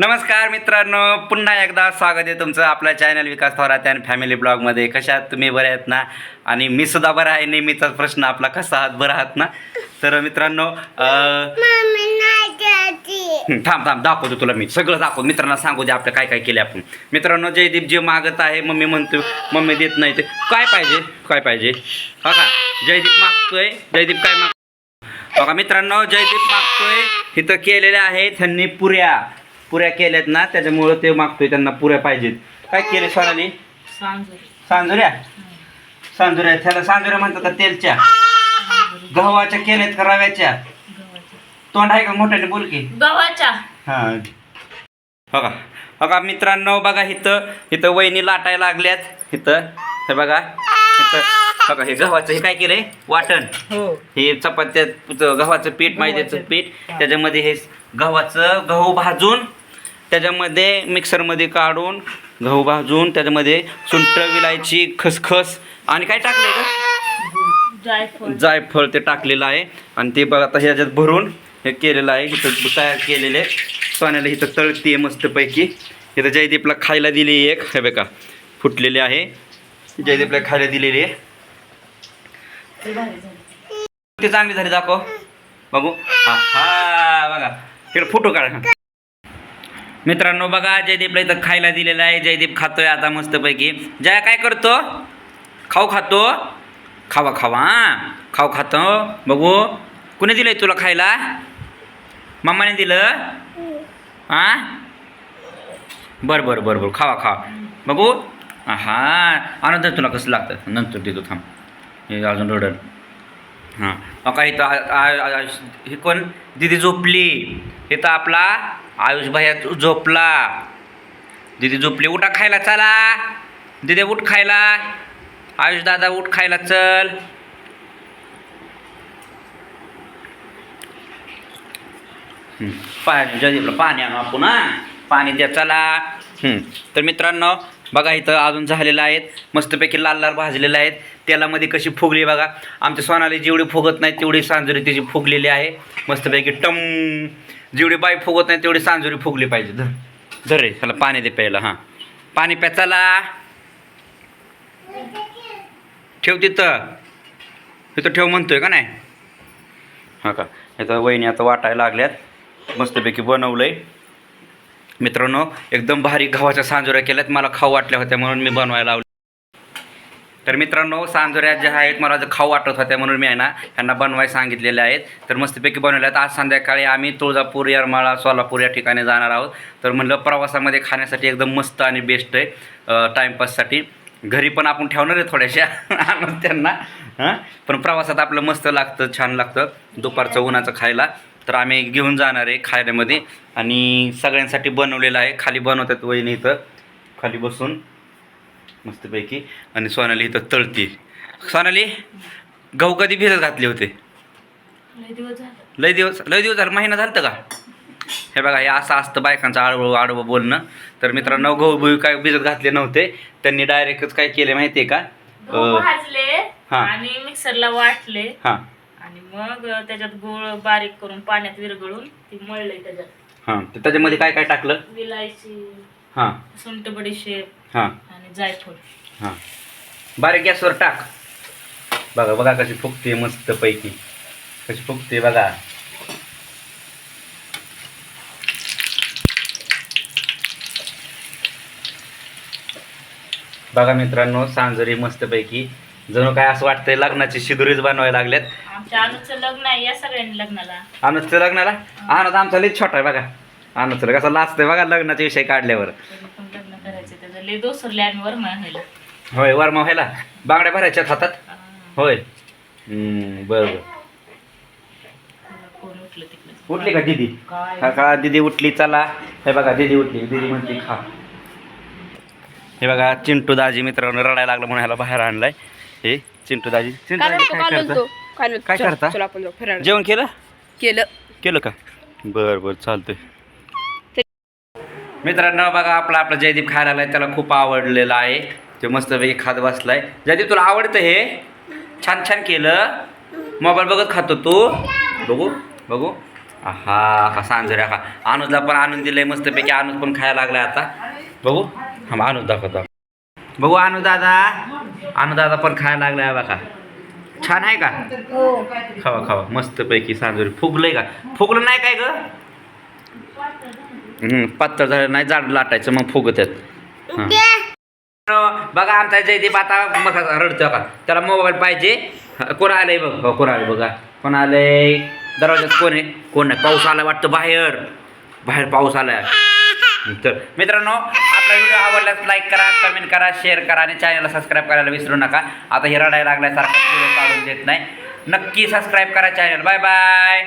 नमस्कार मित्रांनो पुन्हा एकदा स्वागत आहे तुमचं आपल्या चॅनल विकास थोरात आणि फॅमिली ब्लॉगमध्ये कशा तुम्ही? बरे आहेत ना? आणि मी सुद्धा बरा आहे. नेहमीचाच प्रश्न आपला कसा आहात? बरं आहात ना? तर मित्रांनो हं, थांब थांब दाखवतो तुला मी. सगळं दाखवतो मित्रांना सांगू दे आपलं काय काय केलं आपण. मित्रांनो जयदीप जे मागत आहे. मम्मी म्हणतो मम्मी देत नाही ते. काय पाहिजे? काय पाहिजे? हा का? जयदीप मागतोय. जयदीप काय माग बघा मित्रांनो जयदीप मागतोय. इथं केलेल्या आहेत त्यांनी पुऱ्या. पुऱ्या केल्यात ना त्याच्यामुळं ते मागतोय त्यांना पुऱ्या पाहिजेत. काय केले सोनाली? सांजुऱ्या. सांजुऱ्या? त्याला सांजुऱ्या म्हणतात का तेलच्या. गव्हाच्या केल्यात का रव्याच्या? तोंड आहे का मोठ्याने? बोल की. गव्हाच्या. हा. बघा बघा मित्रांनो बघा इथं इथं वहिनी लाटायला लागल्यात. इथं हे बघा इथं. बघा हे गव्हाचं हे काय केलंय? वाटण. हो. हे चपात्या गव्हाचं पीठ मैद्याचं पीठ. त्याच्यामध्ये हे गव्हाचं गहू भाजून त्याच्यामध्ये मिक्सरमध्ये काढून गहू भाजून त्याच्यामध्ये सुंठ विलायची खसखस आणि काय टाकलंय का जायफळ. जायफळ ते टाकलेलं आहे. आणि ते बघा आता ह्याच्यात भरून हे केलेलं आहे. इथं तयार केलेले. सोन्याला इथं तळतीये मस्तपैकी. इथं जयदीपला खायला दिली एक. हे बघा फुटलेली आहे. जयदीपला खायला दिलेली आहे. ते चांगली झाली दाखव. बघू. हा हा बघा. इकडे फोटो काढा. मित्रांनो बघा जयदीपला इथं खायला दिलेलं आहे. जयदीप खातोय आता मस्तपैकी. जया काय करतो? खाऊ खातो? खावा खावा हां. खाऊ खातो. बघू. कुणी दिलंय तुला खायला? मम्माने दिलं? हां? बरं बरं बरं बरं. खावा खावा. बघू. हा आनंद तुला कसं लागतं? नंतर देतो थांब. हे अजून रडण हां. अका इथं हे कोण? दिदी झोपली. इथं आपला आयुष भैया झोपला. दिदी झोपली. उठा खायला चला. दिदी उठ खायला. आयुष दादा उठ खायला चल. पाणी पाणी आणू आपण पाणी द्या चला. तर मित्रांनो बघा इथं अजून झालेलं आहेत. मस्तपैकी लाल लाल भाजलेलं आहेत. तेलामध्ये कशी फुगली बघा. आमच्या सोनाली जेवढी फुगत नाही तेवढी सांजुरी त्याची फुगलेली आहे. मस्तपैकी टम. जेवढी बाई फुगत नाही तेवढी सांजुरी फुगली पाहिजे. धर. धर रे त्याला पाणी दे प्यायला हां. पाणी प्याचाला ठेव तिथं. तिथं ठेव म्हणतोय का नाही? हां का. इथं वहिनी आता वाटायला लागल्यात. मस्तपैकी बनवलं आहे मित्रांनो एकदम भारी गव्हाच्या सांजोऱ्या केल्यात. मला खाऊ वाटल्या होत्या म्हणून मी बनवायला लावले. तर मित्रांनो सांजोऱ्या ज्या आहेत मला जर खाऊ वाटत होत्या म्हणून मी आहे ना ह्यांना बनवाय सांगितलेल्या आहेत. तर मस्तपैकी बनवल्या आहेत. आज संध्याकाळी आम्ही तुळजापूर येरमाळा सोलापूर या ठिकाणी जाणार आहोत. तर म्हणलं प्रवासामध्ये खाण्यासाठी एकदम मस्त आणि बेस्ट आहे टाईमपाससाठी घरी पण आपण ठेवणार आहे थोड्याशा आणून त्यांना हां? पण प्रवासात आपलं मस्त लागतं छान लागतं. दुपारचं उन्हाचं खायला. तर आम्ही घेऊन जाणार आहे खायल्यामध्ये आणि सगळ्यांसाठी बनवलेलं आहे. खाली बनवतात वहिनी इथं. खाली बसून. मस्तपैकी. आणि सोनाली इथं तळती. सोनाली गहू कधी भिजत घातले होते? लय दिवस लय दिवस लय दिवस झालं महिना झालं का? हे बघा हे असं असतं बायकांचं आडवं आडवं बोलणं. तर मित्रांनो गहू बिहू काय भिजत घातले नव्हते. त्यांनी डायरेक्टच काय केले माहिती आहे का हा. आणि मिक्सरला वाटले. हां. आणि मग त्याच्यात गुळ बारीक करून पाण्यात विरघळून ती मळले त्याच्यात. हां तर त्याच्यामध्ये काय काय टाकलं? विलायची हां. सुंठ बडीशेप हां. आणि जायफळ. हां. बारीक गॅसवर टाक. बघा बघा कशी फुगते मस्त पैकी. कशी फुगते बघा. बघा मित्रांनो सांजरी मस्तपैकी जणू काय असं वाटतंय लग्नाची शिदुरीच बनवायला लागल्यात आमच्या अनुचं लग्न आहे या सगळ्यांनी लग्नाला. आनंदचं लग्नाला? आनंद आमचा लई छोटा आहे बघा. आनंदचं कसं लाचतंय बघा लग्नाचा विषय काढल्यावर. त्यांनी पण लग्न करायचे त्याचं लय दोसरले आम्ही वरमाळ व्हायला. होय वरमा व्हायला. बांगड्या भरायच्यात हातात? होय. हम्म, बरं बरं कोण उठलं तिकडे? उठली का दीदी? काय? का का दीदी उठली? चला. हे बघा दीदी उठली. दीदी म्हणते खा. हे बघा चिंटू दाजी मित्रांनो रडायला लागलं म्हणून ह्याला बाहेर आणलाय. हे चिंटू दाजी चिंटू दाजी काय करता? काय करता? चला आपण जाऊ फिरायला. जेवण केलं? केलं. केलं का? बरं बरं चालतंय. मित्रांनो बघा आपला आपला जयदीप खायला लागलाय त्याला खूप आवडलेलं आहे. ते मस्तपैकी खात बसलाय. जयदीप तुला आवडतं हे? छान छान केलं. मोबाईल बघत खातो तू. बघू बघू. हा हा सांजऱ्या का अनुजला पण आणून दिलंय मस्तपैकी अनुज पण खायला लागलाय आता. बघू. हा अनुज दाखवतो बघू अनु दादा. अनु दादा पण खायला लागलाय बघा. छान आहे का? हो. खावा खावा. मस्तपैकी सांजोरी. फुगलंय का? फुगलं नाही काय ग? हम्म, पातळ झालं नाही जाड लाटायचं मग फुगत आहेत बघा आमचा जयदीप आता मग रडतो का? त्याला मोबाईल पाहिजे. ह, कोण आलंय बघ? हो कोण आलंय बघा? कोण आलंय? दरवाज्यात कोण आहे? कोण नाही? पाऊस आला वाटतं बाहेर. बाहेर पाऊस आलाय. तर मित्रांनो आपला व्हिडिओ आवडल्यास लाईक करा कमेंट करा शेअर करा आणि चॅनलला सबस्क्राईब करायला विसरू नका. आता हे रडायला लागल्यासारखा व्हिडिओ काढून देत नाही. नक्की सबस्क्राईब करा चॅनल बाय बाय